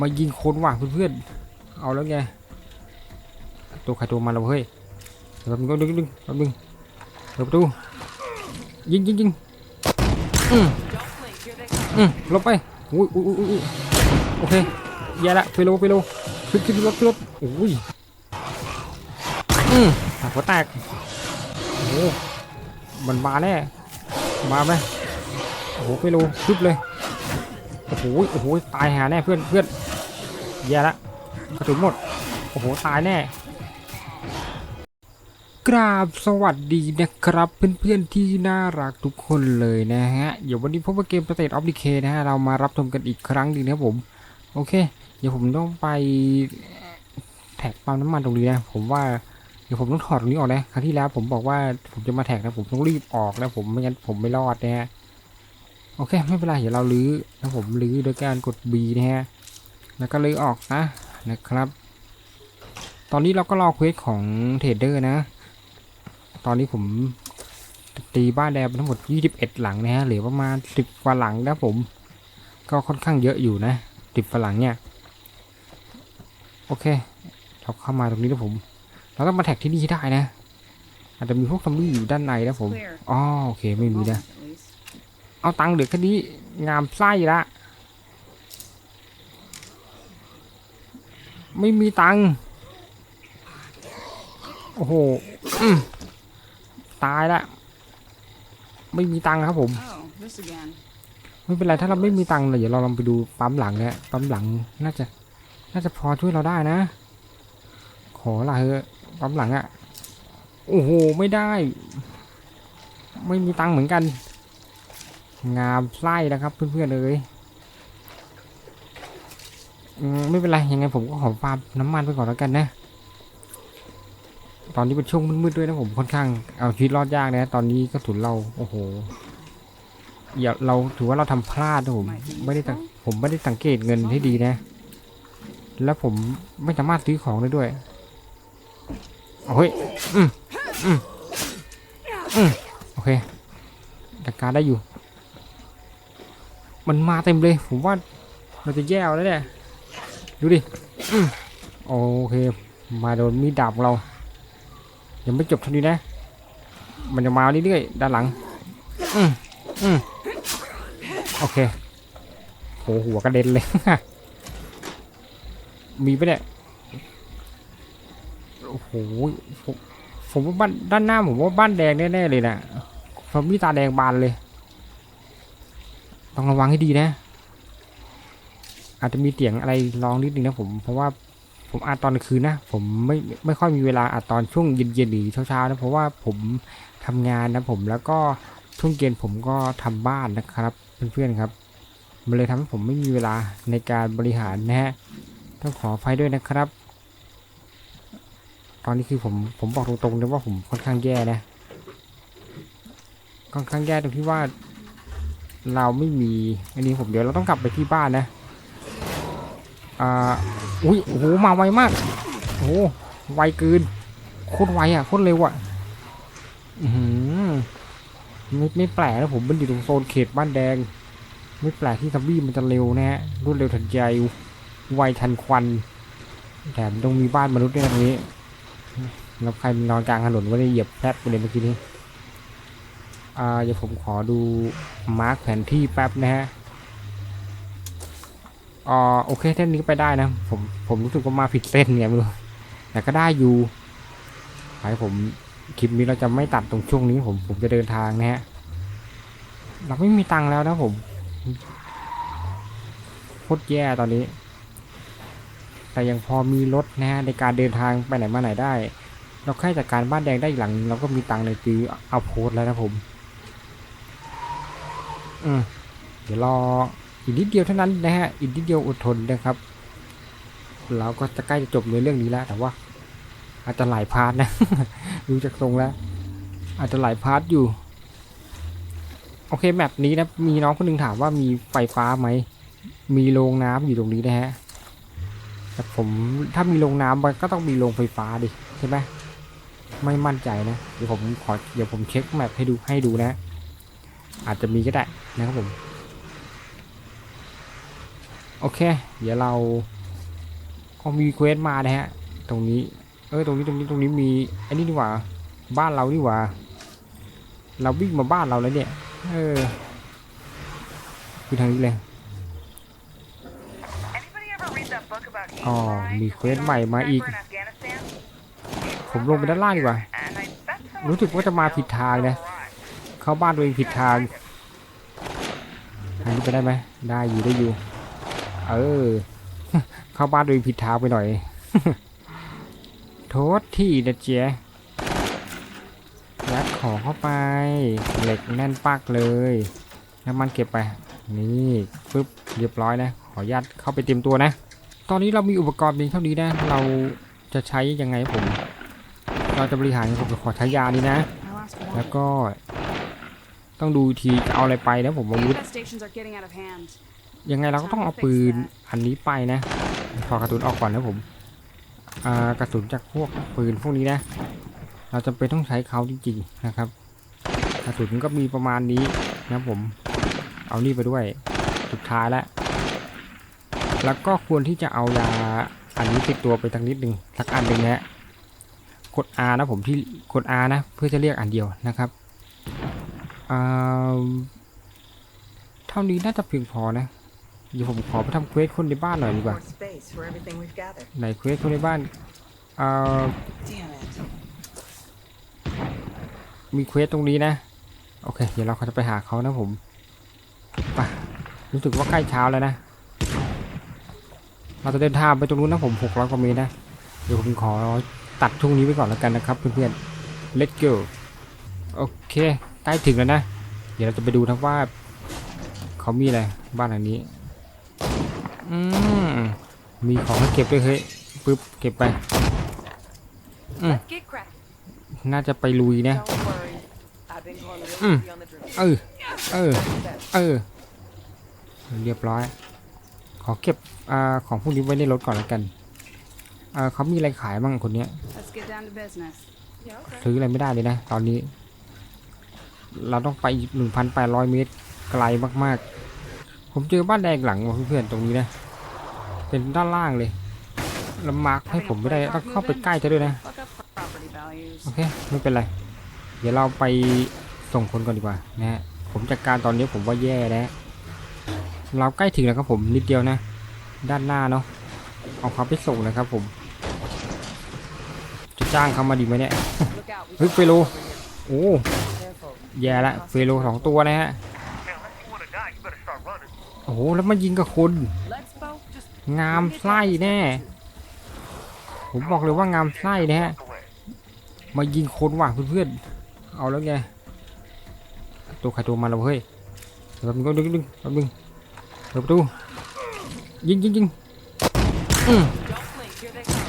มายิงคนว่ะเพื่อนๆเอาแล้วไงตัวใครตัวมันเราเฮ้ยแป๊บนึงดึงดึงแป๊บนึงเปิดประตูยิงยิงยิงอืมอืมลบไปอุ้ยอุ้ยอุ้ยอุ้ยโอเคแย่ละไปโลไปโลขึ้นขึ้นรถขึ้นรถโอ้ยอืมหัวแตกโอ้มันมาแน่มาไหมโอ้โหไปโลคึบเลยโอ้โหโอ้โหตายหาแน่เพื่อนเพื่อน แย่ละกระสุนหมด โอ้โห ตายแน่ กราบสวัสดีนะครับ เพื่อนๆที่น่ารักทุกคนเลยนะฮะ เดี๋ยววันนี้พบกับเกม State of Decay นะฮะ เรามารับชมกันอีกครั้งหนึ่งนะครับผม โอเค เดี๋ยวผมต้องไปแท็กปั๊มน้ำมันตรงนี้นะ ผมว่าเดี๋ยวผมต้องถอดตรงนี้ออกนะ ครั้งที่แล้วผมบอกว่าผมจะมาแท็กนะผมต้องรีบออกนะผมไม่งั้นผมไม่รอดนะฮะ โอเค ไม่เป็นไร เดี๋ยวเราลื้อนะผมลื้อโดยการกด B นะฮะ แล้วก็เลือออกนะนะครับ ตอนนี้เราก็รอเควสของเทรดเดอร์นะ ตอนนี้ผมตีบ้านแดงทั้งหมด 21 หลังนะฮะเหลือประมาณ 10 กว่าหลังนะผม ก็ค่อนข้างเยอะอยู่นะ10กว่าหลังเนี่ย โอเค เราเข้ามาตรงนี้นะผม เราต้องมาแท็กที่นี่ได้นะ อาจจะมีพวกซอมบี้อยู่ด้านในนะผมอ๋อโอเคไม่มีนะ เอาตังค์เหลือแค่นี้งามไส้ละ ไม่มีตังค์โอ้โหอืมตายละไม่มีตังค์ครับผม Oh, this again. ไม่เป็นไรถ้าเราไม่มีตังค์เลยเดี๋ยวเราลองไปดูปั๊มหลังนะปั๊มหลังน่าจะ น่าจะพอช่วยเราได้นะ ขอละเถอะปั๊มหลังอะโอ้โหไม่ได้ ไม่มีตังค์เหมือนกัน งามไส้นะครับเพื่อนๆเลยอืม ไม่เป็นไรยังไงผมก็ขอฟาร์มน้ำมันไปก่อนแล้วกันนะ ตอนนี้เป็นช่วงมืดๆด้วยนะผมค่อนข้างเอาชีวิตรอดยากนะตอนนี้กระสุนเราโอ้โหอย่าเราถือว่าเราทำพลาดนะผมไม่ได้ตังผมไม่ได้สังเกตเงินให้ดีนะ แล้วผมไม่สามารถซื้อของได้ด้วยเอาเฮ้ยอืมอืมอืมโอเคจัดการได้อยู่ มันมาเต็มเลย ผมว่าเราจะแย่แล้วเนี่ย ดูดิอืมโอเค มาโดนมีดดาบเรายังไม่จบเท่านี้นะ มันจะมาเรื่อยๆด้านหลัง อืมอืมโอเคโหหัวกระเด็นเลย มีปะเนี่ย โอ้โหผมผมว่าบ้านด้านหน้าผมว่าบ้านแดงแน่ๆเลยนะผมมีตาแดงบานเลย ต้องระวังให้ดีนะ อาจจะมีเสียงอะไรร้องนิดนึงนะผมเพราะว่าผมอาจตอนคืนนะผมไม่ไม่ค่อยมีเวลาอาจตอนช่วงเย็นๆหรือเช้าๆนะเพราะว่าผมทำงานนะผมแล้วก็ช่วงเย็นผมก็ทำบ้านนะครับเพื่อนๆครับ มันเลยทำให้ผมไม่มีเวลาในการบริหารนะฮะต้องขออภัยด้วยนะครับ ตอนนี้คือผมผมบอกตรงๆเลยว่าผมค่อนข้างแย่นะค่อนข้างแย่ตรงที่ว่า เราไม่มีอันนี้ผมเดี๋ยวเราต้องกลับไปที่บ้านนะ อ่าอุ้ยโอ้โหมาไวมากโอ้โหไวเกินโคตรไวอะโคตรเร็วอะอือหือไม่ไม่แปลกนะผมมันอยู่ตรงโซนเขตบ้านแดง ไม่แปลกที่ซัมบี้มันจะเร็วนะฮะรวดเร็วทันใจไวทันควันแถมต้องมีบ้านมนุษย์ด้วยตรงนี้แล้วใครนอนกลางถนนว่าได้เหยียบแพทไปเลยเมื่อกี้นี้อ่าเดี๋ยวผมขอดูมาร์กแผนที่แป๊บนะฮะ อ่าโอเคเส้นนี้ไปได้นะ ผมผมรู้สึกว่ามาผิดเส้นเนี่ยไม่รู้แต่ก็ได้อยู่ไปผมคลิปนี้เราจะไม่ตัดตรงช่วงนี้ ผมผมจะเดินทางนะฮะเราไม่มีตังค์แล้วนะผมโคตรแย่ตอนนี้ แต่ยังพอมีรถนะฮะในการเดินทางไปไหนมาไหนได้ เราแค่จากการบ้านแดงได้หลัง เราก็มีตังค์ในซื้อเอาโพสแล้วนะผม อืมเดี๋ยวรอ อีกนิดเดียวเท่านั้นนะฮะอีกนิดเดียวอดทนนะครับ เราก็จะใกล้จะจบในเรื่องนี้แล้ว แต่ว่า อาจจะหลายพาร์ทนะดูจากทรงแล้ว อาจจะหลายพาร์ทอยู่ โอเคแมปนี้นะมีน้องคนหนึ่งถามว่ามีไฟฟ้าไหมมีโรงน้ำอยู่ตรงนี้นะฮะแต่ผมถ้ามีโรงน้ำมันก็ต้องมีโรงไฟฟ้าดิใช่ไหมไม่มั่นใจนะเดี๋ยวผมขอเดี๋ยวผมเช็คแมปให้ดูให้ดูนะ อาจจะมีก็ได้นะครับผม โอเค เดี๋ยวเราเอามีเควสมานะฮะ ตรงนี้ เออตรงนี้ตรงนี้ตรงนี้มีอ้นี่ดีกว่า บ้านเราดีกว่า เราวิ่งมาบ้านเราแล้วเนี่ย เออคือทางนี้เลยอ๋อมีเควสใหม่มาอีก ผมลงไปด้านล่างดีกว่า รู้สึกว่าจะมาผิดทางนะ เข้าบ้านตัวเองผิดทางอันนี้ไปได้ไหม ได้อยู่ได้อยู่ เออ เข้าบ้านตัวเองผิดทางไปหน่อย โทษที่นะเจ๊ยัดของเข้าไป เหล็กแน่นปักเลยน้ำมันเก็บไป นี่ปึ๊บเรียบร้อยนะ ขออนุญาตเข้าไปเตรียมตัวนะ ตอนนี้เรามีอุปกรณ์เพียงเท่านี้นะ เราจะใช้ยังไงผม เราจะบริหารผมจะขอใช้ยานี้นะ My last แล้ว one. ก็ ต้องดูอีกทีจะเอาอะไรไปนะผมอาวุธ ยังไงเราก็ต้องเอาปืนอันนี้ไปนะถอดกระสุนออกก่อนนะผมอ่ากระสุนจากพวกปืนพวกนี้นะ เราจำเป็นต้องใช้เขาจริงๆนะครับ กระสุนก็มีประมาณนี้นะผม เอานี่ไปด้วยสุดท้ายแล้วแล้วก็ควรที่จะเอายาอันนี้ติดตัวไปทั้งนิดหนึ่งสักอันหนึ่งนะฮะกด R นะผมที่กด R นะ เพื่อจะเรียกอันเดียวนะครับเท่านี้น่าจะเพียงพอนะ เดี๋ยวผมขอไปทำเควสคนในบ้านหน่อยดีกว่า More space for everything we've gathered. ไหนเควสคนในบ้านเอ่อมีเควสตรงนี้นะ โอเค เดี๋ยวเราจะไปหาเขานะผมไปรู้สึกว่าใกล้เช้าแล้วนะ เราจะเดินทางไปตรงนู้นนะผม600กว่าเมตรนะ เดี๋ยวผมขอตัดช่วงนี้ไปก่อนแล้วกันนะครับเพื่อนๆ let's go โอเค ใกล้ถึงแล้วนะ เดี๋ยวเราจะไปดูนะว่า เขามีอะไรบ้านหลังนี้ อืมมีของให้เก็บด้วยเฮ้ยปึ๊บเก็บไป Let's get cracking. น่าจะไปลุยนะ Don't worry. I've been going real Mm. easy on the drill. เออเออเออเรียบร้อย ขอเก็บอ่าของพวกนี้ไว้ในรถก่อนแล้วกันอ่าเขามีอะไรขายบ้างคนเนี้ย Let's get down to business. Yeah, okay. ซื้ออะไรไม่ได้เลยนะ ตอนนี้ เราต้องไปหนึ่งพันแปดร้อยเมตรไกลมากๆ ผมเจอบ้านแดงหลังว่ะเพื่อนๆตรงนี้นะ เป็นด้านล่างเลยล้วมาร์คให้ผมไม่ได้ต้องเข้าไปใกล้จะด้วยนะ โอเค ไม่เป็นไร เดี๋ยวเราไปส่งคนก่อนดีกว่านะฮะ ผมจัดการตอนนี้ผมว่าแย่แล้ว เราใกล้ถึงแล้วครับผมนิดเดียวนะ ด้านหน้าเนาะ เอาเขาไปส่งนะครับผม จะจ้างเขามาดีไหมเนี่ย เฮ้ยเฟโล โอ้ แย่ละเฟโลสองตัวนะฮะ โอ้โห แล้วมายิงกับคน Let's both just งามไส้แน่ ผมบอกเลยว่างามไส้นะฮะ มายิงคนว่ะเพื่อนๆ เอาแล้วไง ตัวใครตัวมันเราเฮ้ยแป๊บนึงก็ดึงดึงแป๊บนึงเปิดประตู ยิงยิงยิงอืม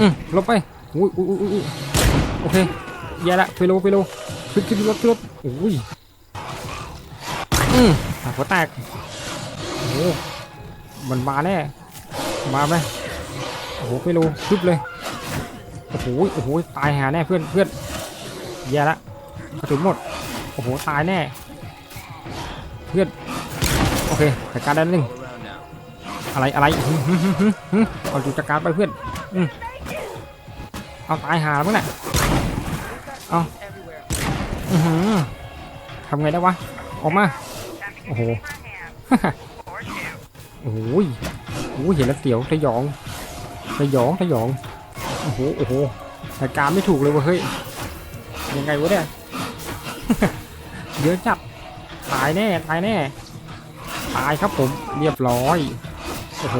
อืมลบไปอุ้ยอุ้ยอุ้ยโอเคแย่ละเฟโลเฟโลขึ้นขึ้นรถขึ้นรถโอ้ยอืมหักหัวแตก อ้มันมาแน่ มาไหมโอ้โหเฟโลชุบเลย โอ้โห โอ้โห ตายหาแน่เพื่อนเพื่อนแย่ละกระสุนหมด โอ้โห ตายแน่ เพื่อน โอเคจัดการได้แล้วหนึ่งอะไรอะไรเอาจุดจัดการไปเพื่อนเอาตายหาแล้วมั้งน่ะเอาทำไงได้วะ ออกมา โอ้โห โอ้โหยโอ้โหเห็นแล้วเสียวสยองสยองสยองโอ้โหโอ้โหรายการไม่ถูกเลยวะเฮ้ยยังไงวะเนี่ยเยอะจัดตายแน่ตายแน่ตายครับผมเรียบร้อยโอ้โห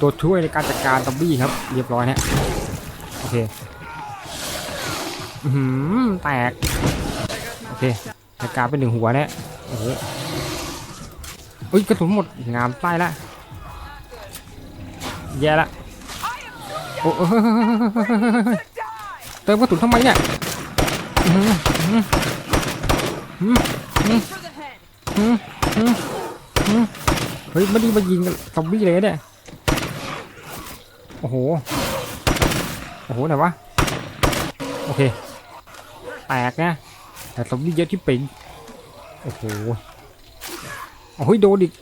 ตัวช่วยในการจัดการซอมบี้ครับ เรียบร้อยนะโอเคอือหือแตกโอเคจัดการไปหนึ่งหัวเนี่ยโอ้โห อ้ยกระสุนหมดงามใต้ละแย่ละโอ้เฮ้ยเติมกระสุนทำไมเนี่ยเฮ้ยไม่ได้มายิงซอมบี้เลยเนี่ยโอ้โหโอ้โหไหนวะโอเคแตกนะแต่ซอมบี้เยอะที่ปิงโอ้โห โอ้ยโดนอีก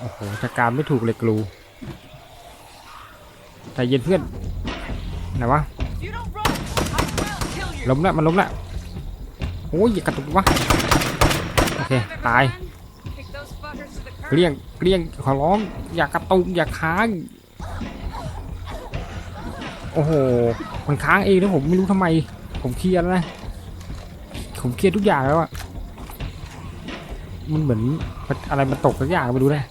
โอ้โหจัดการไม่ถูกเลยกลูแต่เย็นเพื่อน ไหนวะ ล้มละมันล้มละโอ้ยอย่ากระตุกวะ โอเค ตาย เกลี้ยง เกลี้ยง ขอร้อง อย่ากระตุก อย่าค้าง โอ้โห มันค้างเองนะผมไม่รู้ทำไม ผมเคลียร์แล้วนะ ผมเคลียร์ทุกอย่างแล้วอะ มันเหมือนอะไรมันตกสักอย่างไปดูนะ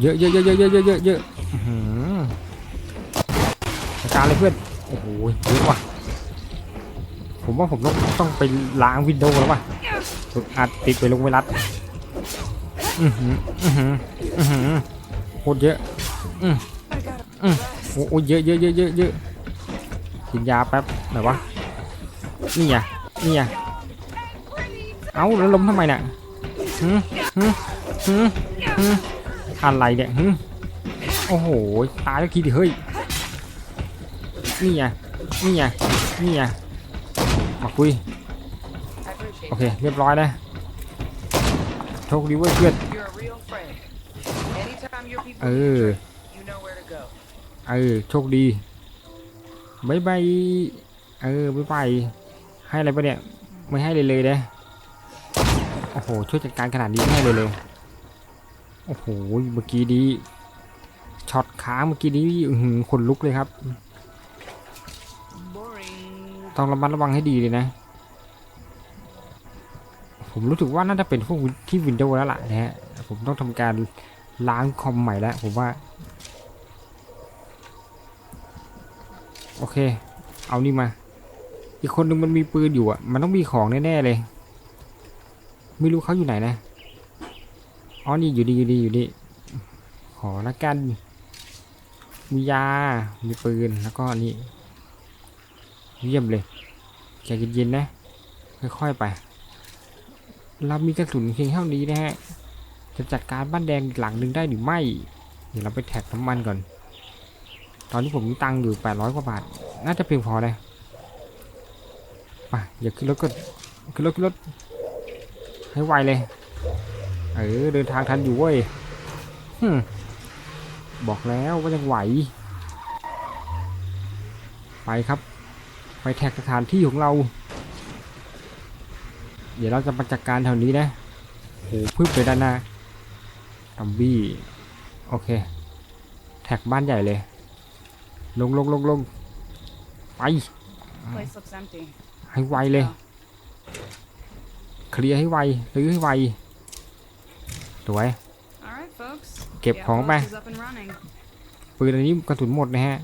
เยอะเยอะเยอะเยอะเยอะเยอะเยอะเยอะอือหือจัดการเลยเพื่อน โอ้โหเยอะว่ะ ผมว่าผมต้องต้องไปล้างวินโดว์แล้วว่ะอัดติดไปลงไวรัสอือหืออือหืออือหือโคตรเยอะ อืมอืมโอ้โหเยอะเยอะเยอะเยอะเยอะกินยาแป๊บไหนวะ นี่ไงนี่ไงเอ้าแล้วล้มทำไมน่ะ หืมหืมหืมหืมอะไรเนี่ยหืมโอ้โห ตายแล้วทีดิเฮ้ย นี่ไง นี่ไง นี่ไง มาคุย I appreciate โอเค เรียบร้อยนะโชคดีเว้ยเพื่อน it. You're a real friend. Anytime your people เอ need อ drink, you know where to go. เออ โชคดีบายบาย เออบายบาย ให้อะไรปะเนี่ย ไม่ให้เลยเลยนะ โอ้โห ช่วยจัดการขนาดนี้ไม่ให้เลยเลยโอ้โห เมื่อกี้นี้ช็อตค้าเมื่อกี้นี้ขนลุกเลยครับ ต้องระมัดระวังให้ดีเลยนะ ผมรู้สึกว่าน่าจะเป็นพวกที่วินโดว์แล้วล่ะนะฮะ ผมต้องทำการล้างคอมใหม่แล้ว ผมว่า โอเค เอานี่มา อีกคนนึงมันมีปืนอยู่อะ มันต้องมีของแน่ ๆ เลย ไม่รู้เขาอยู่ไหนนะอ๋อนี่อยู่ดีอยู่ดีอยู่ดีขอละกันมียา มีปืน แล้วก็นี่ เยี่ยมเลยใจเย็นๆนะ ค่อยๆไป เรามีกระสุนเพียงเท่านี้นะฮะ จะจัดการบ้านแดงหลังหนึ่งได้หรือไม่ เดี๋ยวเราไปแท็กน้ำมันก่อน ตอนนี้ผมมีตังค์อยู่800 กว่าบาท น่าจะเพียงพอเลยไปอย่าขึ้นรถก่อนขึ้นรถขึ้นรถ ให้ไวเลย เออเดินทางทันอยู่เว้ยฮึมบอกแล้วว่ายังไหว ไปครับ ไปแท็กสถานที่ของเรา เดี๋ยวเราจะมาจัดการแถวนี้นะโหพึ่งไปด้านหน้าตัมบี้ โอเค แท็กบ้านใหญ่เลย ลงลงลงลงไป Place looks empty. ให้ไวเลยเค ลียร์ให้ไวซื้อให้ไวสวย All right, folks. เก็บ The ของไป outpost is up and running. ปืนอันนี้กระสุนหมดนะฮะ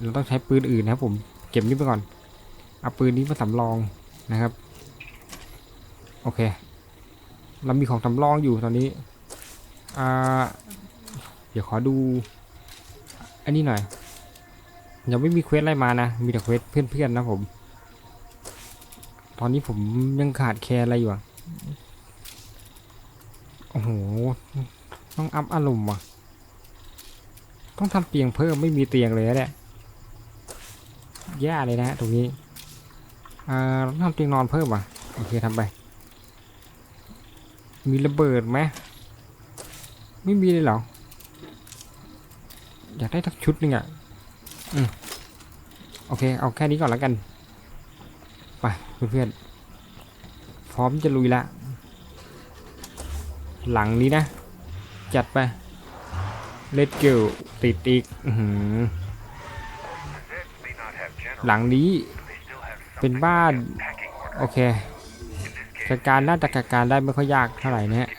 เราต้องใช้ปืนอื่นนะครับผม เก็บนี้ไปก่อน เอาปืนนี้มาสำรองนะครับ โอเค เรามีของสำรองอยู่ตอนนี้ อ่า เดี๋ยวขอดู อันนี้หน่อย ยังไม่มีเควสอะไรมานะ มีแต่เควสเพื่อนๆนะผม ตอนนี้ผมยังขาดแคลนอะไรอยู่อะโอ้โห ต้องอัพอารมณ์ว่ะ ต้องทำเตียงเพิ่มไม่มีเตียงเลยนะเนี่ยแย่เลยนะตรงนี้ อ่าต้องทำเตียงนอนเพิ่มอะ โอเคทำไป มีระเบิดไหม ไม่มีเลยเหรอ อยากได้ทักชุดหนึ่งอะ อืมโอเค เอาแค่นี้ก่อนแล้วกัน เพื่อนๆพร้อมจะลุยละ หลังนี้นะ จัดไปเลดเกิลติดอีกอหลังนี้เป็นบ้าน โอเคจัดการน่าจะจัดการได้ไม่ค่อยยากเท่าไหร่นะฮะ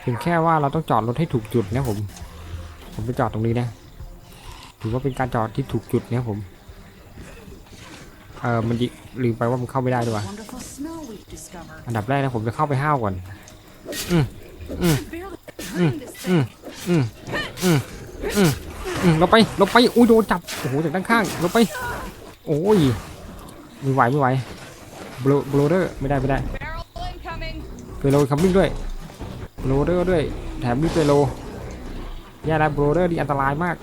เพียงแค่ว่าเราต้องจอดรถให้ถูกจุดนะผม ผมไปจอดตรงนี้นะ ถือว่าเป็นการจอดที่ถูกจุดนะผม เออมันยิลืมไปว่ามันเข้าไม่ได้ด้วยว่ะ Wonderful smell we've discovered. อันดับแรกนะผมจะเข้าไปห้าวก่อน อืมอืม Barely อืม turning this อืม thing. อืมอืมอืมอืมเราไปเราไปอุ้ยโดนจับโอ้โหจากด้านข้างเราไปโอ้ยไม่ไหวไม่ไหวโบลโบลเดอร์ไม่ได้ไม่ได้ Barrel incoming. เปโลคัมมิ่งด้วยโบลเดอร์ด้วยแถมมีเปโลแย่แล้วโบลเดอร์นี่อันตรายมาก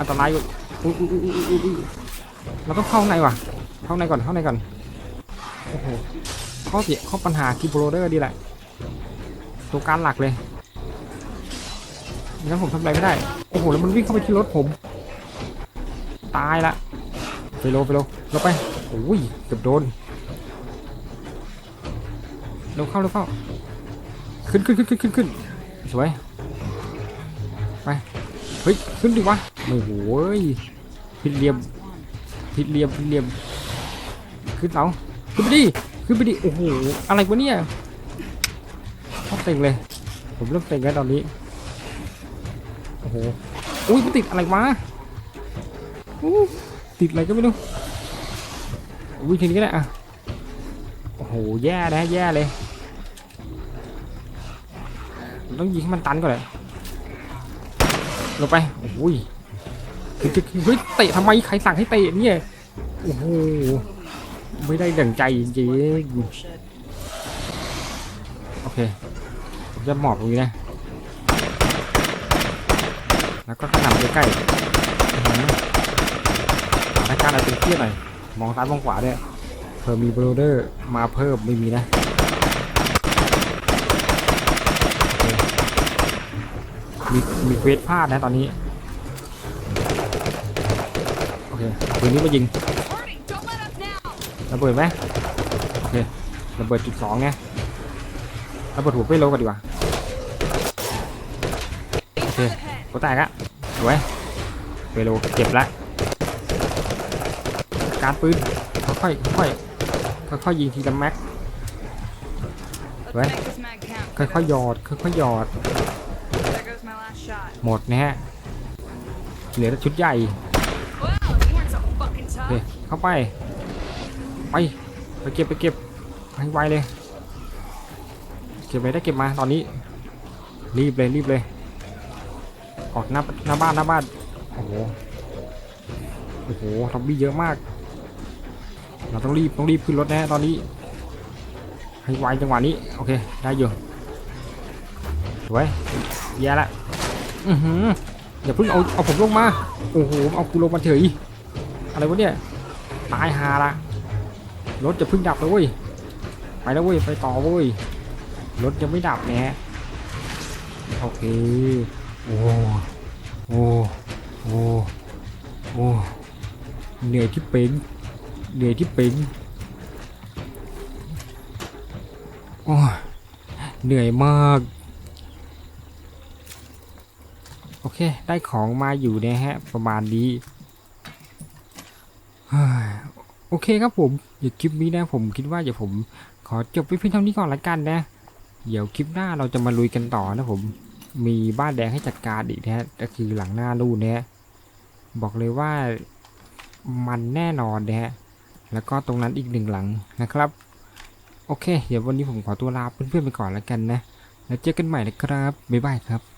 อันตรายอยู่ เราต้องเข้าในว่ะ เข้าในก่อนเข้าในก่อนโอ้โหข้อเสียข้อปัญหาคือโบลเดอร์ดีแหละตัวการหลักเลยงั้นผมทำอะไรไม่ได้ โอ้โห แล้วมันวิ่งเข้าไปที่รถผม ตายละไปโลไปโลลงไปโอ้ยเกือบโดนเร็วเข้าเร็วเข้า ขึ้นขึ้นขึ้นขึ้นขึ้นขึ้นสวย ไป เฮ้ย ขึ้นดิวะโอ้โหยผิดเหลี่ยม ผิดเหลี่ยมผิดเหลี่ยมขึ้นเสาขึ้นไปดิขึ้นไปดิโอ้โหอะไรวะเนี่ยชอบเต็งเลย ผมเริ่มเต็งแล้วตอนนี้โอ้โหอุ้ยมันติดอะไรวะติดอะไรก็ไม่รู้อุ้ยทีนี้ก็ได้อะโอ้โหแย่นะแย่เลยต้องยิงให้มันตันก่อนเลยลงไปโอ้ย เฮ้ยเตะทำไมใครสั่งให้เตะเนี่ยโอ้โหไม่ได้ดั่งใจจริงๆโอเคผมจะหมอบตรงนี้นะแล้วก็ขนำใกล้ๆอื้อหือสถานการณ์อาจจะเครียดหน่อยมองซ้ายมองขวาด้วยเพิ่มมีโบรเดอร์มาเพิ่มไม่มีนะมีมีเควสพลาดนะตอนนี้ ปืนนี้มายิงระเบิดไหมโอเคระเบิดจุดสองไงระเบิดหัวไปโลกันดีกว่าโอเคหัวแตกอะสวยไปโลเก็บละการปืนค่อยๆค่อยค่อยๆยิงทีละแม็ก Let's Right. make this mag count. ค่อยหยอดค่อยๆหยอดหมดนะฮะเหลือชุดใหญ่ เข้าไป ไปไปเก็บไปเก็บให้ไวเลย เก็บไปได้เก็บมาตอนนี้ รีบเลยรีบเลยออกหน้าหน้าบ้านหน้าบ้านโอ้โหโอ้โหทอมบี้เยอะมาก เราต้องรีบต้องรีบขึ้นรถแน่ตอนนี้ ให้ไวจังหวะนี้โอเคได้อยู่สวยแย่ละอือหืออย่าเพิ่งเอาเอาผมลงมาโอ้โหเอากูลงมาเฉยอะไรวะเนี่ย ตายหาละรถจะเพิ่งดับเลยเว้ยไปแล้วเว้ยไปต่อเว้ยรถยังไม่ดับแนะโอเคโอ้โอ้โอ้โอ้เหนื่อยที่เป็นเหนื่อยที่เป็นโอ้เหนื่อยมากโอเค ได้ของมาอยู่นะฮะ ประมาณนี้ โอเคครับผมเดี๋ยวคลิปนี้นะผมคิดว่าเดี๋ยวผม ขอจบไปเพียงเท่านี้ก่อนละกันนะ เดี๋ยวคลิปหน้าเราจะมาลุยกันต่อนะผม มีบ้านแดงให้จัดการอีกนะก็คือหลังหน้าลู่นี้ยบอกเลยว่ามันแน่นอนนะฮะแล้วก็ตรงนั้นอีกหนึ่งหลังนะครับ โอเค เดี๋ยววันนี้ผมขอตัวลาเพื่อนๆไปก่อนละกันนะ แล้วเจอกันใหม่นะครับบ๊ายบายครับ